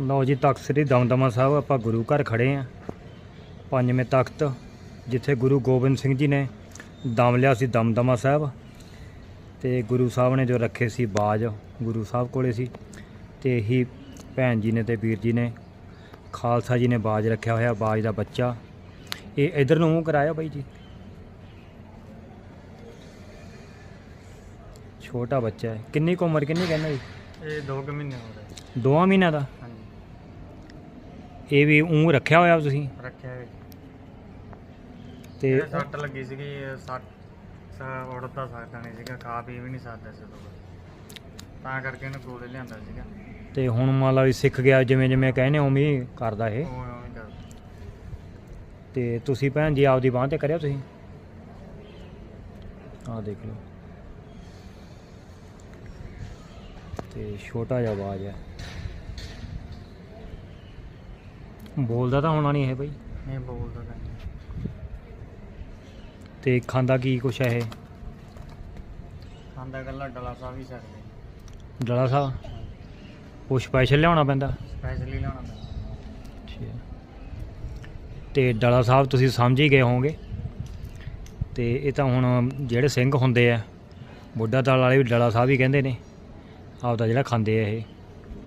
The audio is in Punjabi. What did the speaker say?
ਲਓ ਜੀ ਤਖਤ ਸ੍ਰੀ ਦਮਦਮਾ ਸਾਹਿਬ ਆਪਾਂ ਗੁਰੂ ਘਰ ਖੜੇ ਆ। ਪੰਜਵੇਂ ਤਖਤ ਜਿੱਥੇ ਗੁਰੂ ਗੋਬਿੰਦ ਸਿੰਘ ਜੀ ਨੇ ਦਮ ਲਿਆ ਸੀ ਦਮਦਮਾ ਸਾਹਿਬ। ਤੇ ਗੁਰੂ ਸਾਹਿਬ ਨੇ ਜੋ ਰੱਖੇ ਸੀ ਬਾਜ ਗੁਰੂ ਸਾਹਿਬ ਕੋਲੇ ਸੀ। ਤੇ ਇਹੀ ਭੈਣ ਜੀ ਨੇ ਤੇ ਵੀਰ ਜੀ ਨੇ ਖਾਲਸਾ ਜੀ ਨੇ ਬਾਜ ਰੱਖਿਆ ਹੋਇਆ ਬਾਜ ਦਾ ਬੱਚਾ। ਇਹ ਇਧਰ ਨੂੰ ਮੂੰਹ ਕਰਾਇਆ ਬਾਈ ਜੀ। ਛੋਟਾ ਬੱਚਾ ਹੈ। ਕਿੰਨੀ ਕੁ ਉਮਰ ਕਿੰਨੀ ਕਹਿੰਦਾ ਜੀ? ਇਹ 2 ਕੁ ਮਹੀਨੇ ਹੋ। ਗਏ ਦੋਵਾਂ ਮਹੀਨਿਆਂ ਦਾ? ਇਹ ਵੀ ਉਂ ਰੱਖਿਆ ਹੋਇਆ ਤੁਸੀਂ? ਰੱਖਿਆ ਹੈ ਤੇ ਤੇ ਸੱਟ ਲੱਗੀ ਸੀਗੀ ਇਹ ਸੱਟ ਸਾ ਉੜਦਾ ਸਕਦਾ ਨਹੀਂ ਸੀਗਾ ਖਾ ਪੀ ਵੀ ਨਹੀਂ ਸਕਦਾ ਸੀ ਉਦੋਂ ਤਾਂ ਕਰਕੇ ਇਹਨੂੰ ਕੋਲੇ ਲਿਆਂਦਾ ਸੀਗਾ। ਤੇ ਹੁਣ ਮੰਨ ਲਾ ਵੀ ਸਿੱਖ ਗਿਆ ਜਿਵੇਂ ਜਿਵੇਂ ਕਹਿੰਦੇ ਉਵੇਂ ਹੀ ਕਰਦਾ ਇਹ। ਉਹ ਉਵੇਂ ਕਰਦਾ। ਤੇ ਤੁਸੀਂ ਭੈਣ ਜੀ ਆਪਦੀ ਬਾਂਹ ਤੇ ਕਰਿਆ ਤੁਸੀਂ? ਆਹ ਦੇਖ ਲਓ। ਤੇ ਛੋਟਾ ਜਿਹਾ ਆਵਾਜ਼ ਹੈ ਬੋਲਦਾ ਤਾਂ ਹੋਣਾ ਨਹੀਂ ਇਹ ਬਈ। ਨਹੀਂ ਬੋਲਦਾ ਤਾਂ ਨਹੀਂ। ਤੇ ਖਾਂਦਾ ਕੀ ਕੁਛ ਹੈ ਇਹ? ਖਾਂਦਾ ਗੱਲਾਂ ਡਲਾ ਸਾਹਿਬ ਹੀ ਸਕਦੇ ਡਲਾ ਸਾਹਿਬ? ਉਹ ਸਪੈਸ਼ਲ ਲਿਆਉਣਾ ਪੈਂਦਾ? ਸਪੈਸ਼ਲੀ ਲਿਆਉਣਾ ਪੈਂਦਾ। ਤੇ ਡਲਾ ਸਾਹਿਬ ਤੁਸੀਂ ਸਮਝ ਹੀ ਗਏ ਹੋਵੋਗੇ। ਤੇ ਇਹ ਤਾਂ ਹੁਣ ਜਿਹੜੇ ਸਿੰਘ ਹੁੰਦੇ ਆ ਬੁੱਢਾ ਦਲ ਵਾਲੇ ਵੀ ਡਲਾ ਸਾਹਿਬ ਹੀ ਕਹਿੰਦੇ ਨੇ। ਆਪਦਾ ਜਿਹੜਾ ਖਾਂਦੇ ਆ ਇਹ।